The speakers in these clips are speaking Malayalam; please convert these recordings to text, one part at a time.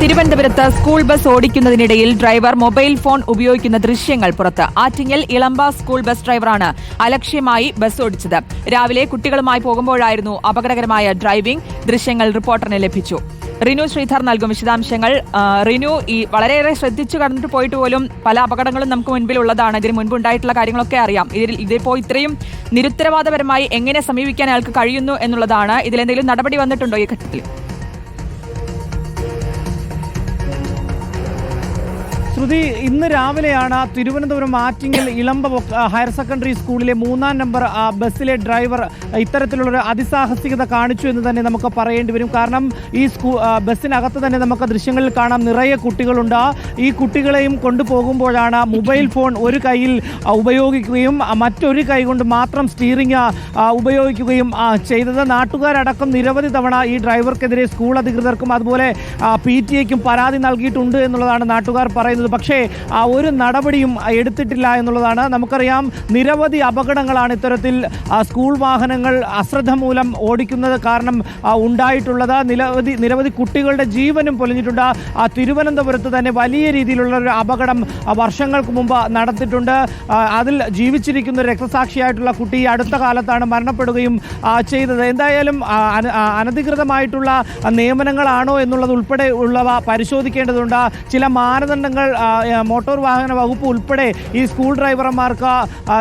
തിരുവനന്തപുരത്ത് സ്കൂൾ ബസ് ഓടിക്കുന്നതിനിടയിൽ ഡ്രൈവർ മൊബൈൽ ഫോൺ ഉപയോഗിക്കുന്ന ദൃശ്യങ്ങൾ പുറത്ത്. ആറ്റിങ്ങൽ ഇളമ്പ സ്കൂൾ ബസ് ഡ്രൈവറാണ് അലക്ഷ്യമായി ബസ് ഓടിച്ചത്. രാവിലെ കുട്ടികളുമായി പോകുമ്പോഴായിരുന്നു അപകടകരമായ ഡ്രൈവിംഗ് ദൃശ്യങ്ങൾ റിപ്പോർട്ടറിന് ലഭിച്ചു. റിനു ശ്രീധർ നൽകും വിശദാംശങ്ങൾ. റിനു ഈ വളരെയേറെ ശ്രദ്ധിച്ചു കടന്നിട്ട് പോയിട്ട് പോലും പല അപകടങ്ങളും നമുക്ക് മുൻപിൽ ഉള്ളതാണ് ഇതിന് മുൻപ് ഉണ്ടായിട്ടുള്ള കാര്യങ്ങളൊക്കെ അറിയാം. ഇതിൽ ഇതിപ്പോ ഇത്രയും നിരുത്തരവാദപരമായി എങ്ങനെ സമീപിക്കാൻ അയാൾക്ക് കഴിയുന്നു എന്നുള്ളതാണ്. ഇതിലെന്തെങ്കിലും നടപടി വന്നിട്ടുണ്ടോ ഈ ഘട്ടത്തിൽ? ശ്രുതി ഇന്ന് രാവിലെയാണ് തിരുവനന്തപുരം ആറ്റിങ്ങൽ ഇളമ്പ ഹയർ സെക്കൻഡറി സ്കൂളിലെ മൂന്നാം നമ്പർ ബസ്സിലെ ഡ്രൈവർ ഇത്തരത്തിലുള്ളൊരു അതിസാഹസികത കാണിച്ചു എന്ന് തന്നെ നമുക്ക് പറയേണ്ടി വരും. കാരണം ഈ സ്കൂ ബസ്സിനകത്ത് തന്നെ നമുക്ക് ദൃശ്യങ്ങളിൽ കാണാം നിറയെ കുട്ടികളുണ്ട്. ഈ കുട്ടികളെയും കൊണ്ടുപോകുമ്പോഴാണ് മൊബൈൽ ഫോൺ ഒരു കയ്യിൽ ഉപയോഗിക്കുകയും മറ്റൊരു കൈ കൊണ്ട് മാത്രം സ്റ്റീറിംഗ് ഉപയോഗിക്കുകയും ചെയ്തത്. നാട്ടുകാരടക്കം നിരവധി തവണ ഈ ഡ്രൈവർക്കെതിരെ സ്കൂൾ അധികൃതർക്കും അതുപോലെ പി ടി പരാതി നൽകിയിട്ടുണ്ട് എന്നുള്ളതാണ് നാട്ടുകാർ പറയുന്നത്. പക്ഷേ ആ ഒരു നടപടിയും എടുത്തിട്ടില്ല എന്നുള്ളതാണ് നമുക്കറിയാം. നിരവധി അപകടങ്ങളാണ് ഇത്തരത്തിൽ സ്കൂൾ വാഹനങ്ങൾ അശ്രദ്ധ മൂലം ഓടിക്കുന്നത് കാരണം ഉണ്ടായിട്ടുള്ളത്. നിരവധി നിരവധി കുട്ടികളുടെ ജീവനും പൊലിഞ്ഞിട്ടുണ്ട്. ആ, തിരുവനന്തപുരത്ത് തന്നെ വലിയ രീതിയിലുള്ള ഒരു അപകടം വർഷങ്ങൾക്ക് മുമ്പ് നടത്തിയിട്ടുണ്ട് അതിൽ ജീവിച്ചിരിക്കുന്ന രക്തസാക്ഷിയായിട്ടുള്ള കുട്ടി അടുത്ത കാലത്താണ് മരണപ്പെടുകയും ചെയ്തത്. എന്തായാലും അനധികൃതമായിട്ടുള്ള നിയമനങ്ങളാണോ എന്നുള്ളത് ഉൾപ്പെടെ ഉള്ളവ പരിശോധിക്കേണ്ടതുണ്ട്. ചില മാനദണ്ഡങ്ങൾ മോട്ടോർ വാഹന വകുപ്പ് ഉൾപ്പെടെ ഈ സ്കൂൾ ഡ്രൈവർമാർക്ക്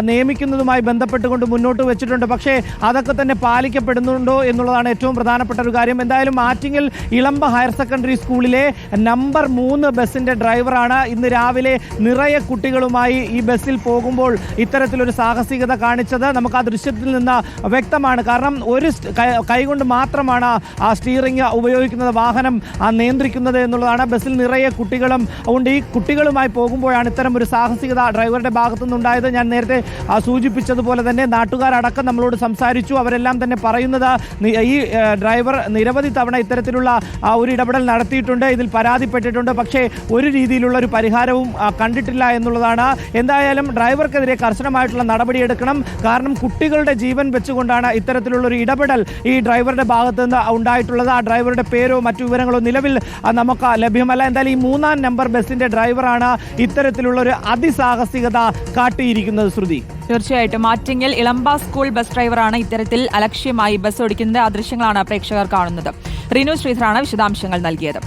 നിയമിക്കുന്നതുമായി ബന്ധപ്പെട്ടുകൊണ്ട് മുന്നോട്ട് വെച്ചിട്ടുണ്ട്. പക്ഷേ അതൊക്കെ തന്നെ പാലിക്കപ്പെടുന്നുണ്ടോ എന്നുള്ളതാണ് ഏറ്റവും പ്രധാനപ്പെട്ട ഒരു കാര്യം. എന്തായാലും ആറ്റിങ്ങൽ ഇളമ്പ ഹയർ സെക്കൻഡറി സ്കൂളിലെ നമ്പർ മൂന്ന് ബസ്സിന്റെ ഡ്രൈവറാണ് ഇന്ന് രാവിലെ നിറയെ കുട്ടികളുമായി ഈ ബസ്സിൽ പോകുമ്പോൾ ഇത്തരത്തിലൊരു സാഹസികത കാണിച്ചത്. നമുക്ക് ആ ദൃശ്യത്തിൽ നിന്ന് വ്യക്തമാണ്. കാരണം ഒരു കൈകൊണ്ട് മാത്രമാണ് ആ സ്റ്റിയറിംഗ് ഉപയോഗിക്കുന്നത് വാഹനം നിയന്ത്രിക്കുന്നത് എന്നുള്ളതാണ്. ബസ്സിൽ നിറയെ കുട്ടികളും അതുകൊണ്ട് ഈ കുട്ടികളുമായി പോകുമ്പോഴാണ് ഇത്തരം ഒരു സാഹസികത ഡ്രൈവറുടെ ഭാഗത്തു നിന്നുണ്ടായത് ഞാൻ നേരത്തെ സൂചിപ്പിച്ചതുപോലെ തന്നെ നാട്ടുകാരടക്കം നമ്മളോട് സംസാരിച്ചു. അവരെല്ലാം തന്നെ പറയുന്നത് ഈ ഡ്രൈവർ നിരവധി തവണ ഇത്തരത്തിലുള്ള ഒരു ഇടപെടൽ നടത്തിയിട്ടുണ്ട്. ഇതിൽ പരാതിപ്പെട്ടിട്ടുണ്ട്. പക്ഷേ ഒരു രീതിയിലുള്ള ഒരു പരിഹാരവും കണ്ടിട്ടില്ല എന്നുള്ളതാണ്. എന്തായാലും ഡ്രൈവർക്കെതിരെ കർശനമായിട്ടുള്ള നടപടിയെടുക്കണം കാരണം കുട്ടികളുടെ ജീവൻ വെച്ചുകൊണ്ടാണ് ഇത്തരത്തിലുള്ള ഒരു ഇടപെടൽ ഈ ഡ്രൈവറുടെ ഭാഗത്ത് നിന്ന് ഉണ്ടായിട്ടുള്ളത്. ആ ഡ്രൈവറുടെ പേരോ മറ്റു വിവരങ്ങളോ നിലവിൽ നമുക്ക് ലഭ്യമല്ല. എന്തായാലും ഈ മൂന്നാം നമ്പർ ബസ്സിന്റെ ഡ്രൈവറാണ് ഇത്തരത്തിലുള്ള ഒരു അതിസാഹസികത കാട്ടിയിരിക്കുന്നത് ശ്രുതി. തീർച്ചയായിട്ടും. ആറ്റിങ്ങൽ ഇളമ്പ സ്കൂൾ ബസ് ഡ്രൈവറാണ് ഇത്തരത്തിൽ അലക്ഷ്യമായി ബസ് ഓടിക്കുന്നത്. ആ ദൃശ്യങ്ങളാണ് പ്രേക്ഷകർ കാണുന്നത്. റിനു ശ്രീധറാണ് വിശദാംശങ്ങൾ നൽകിയത്.